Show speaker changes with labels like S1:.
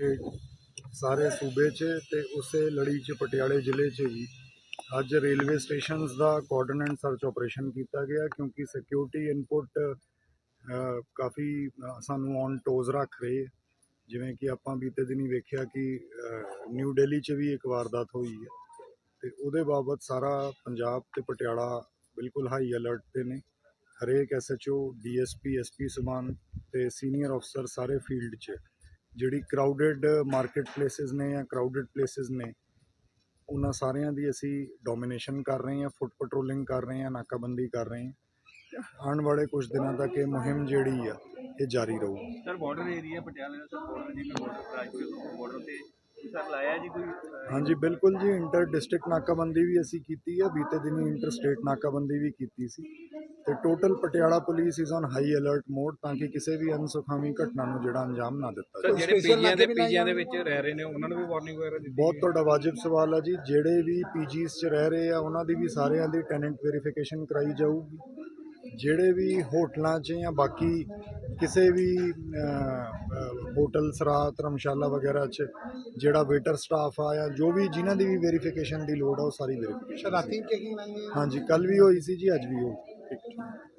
S1: ਸਾਰੇ ਸੂਬੇ 'ਚ ਤੇ ਉਸੇ ਲੜੀ 'ਚ, ਪਟਿਆਲੇ ਜ਼ਿਲ੍ਹੇ 'ਚ ਵੀ ਅੱਜ ਰੇਲਵੇ ਸਟੇਸ਼ਨਸ ਦਾ ਕੋਆਰਡੀਨੇਟ ਸਰਚ ਆਪਰੇਸ਼ਨ ਕੀਤਾ ਗਿਆ ਕਿਉਂਕਿ ਸਿਕਿਉਰਿਟੀ ਇਨਪੁਟ ਕਾਫੀ ਸਾਨੂੰ ਔਨ ਟੋਜ਼ ਰੱਖ ਰਹੇ ਜਿਵੇਂ ਕਿ ਆਪਾਂ ਬੀਤੇ ਦਿਨੀ ਵੇਖਿਆ ਕਿ ਨਿਊ ਦਿੱਲੀ 'ਚ ਵੀ ਇੱਕ ਵਾਰਦਾਤ ਹੋਈ ਹੈ ਤੇ ਉਹਦੇ ਬਾਬਤ ਸਾਰਾ ਪੰਜਾਬ ਤੇ ਪਟਿਆਲਾ ਬਿਲਕੁਲ ਹਾਈ ਅਲਰਟ ਤੇ ਨੇ। ਹਰੇਕ ਐਸਐਚਓ ਡੀਐਸਪੀ ਐਸਪੀ ਸਮਾਨ ਤੇ ਸੀਨੀਅਰ ਅਫਸਰ ਸਾਰੇ ਫੀਲਡ 'ਚ। ਜਿਹੜੀ ਕਰਾਊਡਡ ਮਾਰਕੀਟ ਪਲੇਸਿਸ ਨੇ ਜਾਂ ਕਰਾਊਡਡ ਪਲੇਸਿਸ ਨੇ ਉਹਨਾਂ ਸਾਰਿਆਂ ਦੀ ਅਸੀਂ ਡੋਮੀਨੇਸ਼ਨ ਕਰ ਰਹੇ ਹਾਂ ਫੁੱਟ ਪੈਟਰੋਲਿੰਗ ਕਰ ਰਹੇ ਹਾਂ ਨਾਕਾਬੰਦੀ ਕਰ ਰਹੇ ਹਾਂ। ਆਉਣ ਵਾਲੇ ਕੁਝ ਦਿਨਾਂ ਤੱਕ ਇਹ ਮੁਹਿੰਮ ਜਿਹੜੀ ਆ ਇਹ ਜਾਰੀ ਰਹੂਗੀ
S2: ਸਰ ਬਾਰਡਰ ਏਰੀਆ ਪਟਿਆਲੇ ਦਾ ਸਰ ਬਾਰਡਰ ਜਿਵੇਂ ਬਾਰਡਰ ਰਾਜਪੁਰ ਬਾਰਡਰ ਤੇ ਸਰ ਲਾਇਆ ਜੀ ਕੋਈ
S1: ਹਾਂਜੀ ਬਿਲਕੁਲ ਜੀ ਇੰਟਰ ਡਿਸਟ੍ਰਿਕਟ ਨਾਕਾਬੰਦੀ ਵੀ ਅਸੀਂ ਕੀਤੀ ਹੈ ਬੀਤੇ ਦਿਨੀ ਇੰਟਰ ਸਟੇਟ ਨਾਕਾਬੰਦੀ ਵੀ ਕੀਤੀ ਸੀ। ਤੇ total Patiala police is on high alert mode ਤਾਂ ਕਿ ਕਿਸੇ ਵੀ ਅਨਸੁਖਾਵੀ ਘਟਨਾ ਨੂੰ ਜਿਹੜਾ ਅੰਜਾਮ ਨਾ ਦਿੱਤਾ ਜਾਵੇ।
S2: ਜਿਹੜੇ ਪੀਜੀਆਂ ਦੇ ਪੀਜੀਆਂ ਦੇ ਵਿੱਚ ਰਹਿ ਰਹੇ ਨੇ ਉਹਨਾਂ ਨੂੰ ਵੀ ਵਾਰਨਿੰਗ ਵਗੈਰਾ ਦਿੱਤੀ
S1: ਬਹੁਤ ਤੁਹਾਡਾ ਵਾਜਿਬ ਸਵਾਲ ਹੈ ਜੀ। ਜਿਹੜੇ ਵੀ ਪੀਜੀਸ 'ਚ ਰਹਿ ਰਹੇ ਆ ਉਹਨਾਂ ਦੀ ਵੀ ਸਾਰਿਆਂ ਦੀ ਟੈਨੈਂਟ ਵੈਰੀਫਿਕੇਸ਼ਨ ਕਰਾਈ ਜਾਊਗੀ। ਜਿਹੜੇ ਵੀ ਹੋਟਲਾਂ 'ਚ ਜਾਂ ਬਾਕੀ ਕਿਸੇ ਵੀ ਹੋਟਲ ਸਰਾ ਧਰਮਸ਼ਾਲਾ ਵਗੈਰਾ 'ਚ ਜਿਹੜਾ ਵੇਟਰ ਸਟਾਫ ਆ ਜਾਂ ਜੋ ਵੀ ਜਿਨ੍ਹਾਂ ਦੀ ਵੀ ਵੈਰੀਫਿਕੇਸ਼ਨ ਦੀ ਲੋੜ ਆ ਉਹ ਸਾਰੀ ਵੈਰੀਫਿਕੇਸ਼ਨ
S3: ਰਾਤੀ ਚੈਕਿੰਗ
S1: ਹਾਂਜੀ ਕੱਲ ਵੀ ਹੋਈ ਸੀ ਜੀ ਅੱਜ ਵੀ ਹੋਈ 对吗？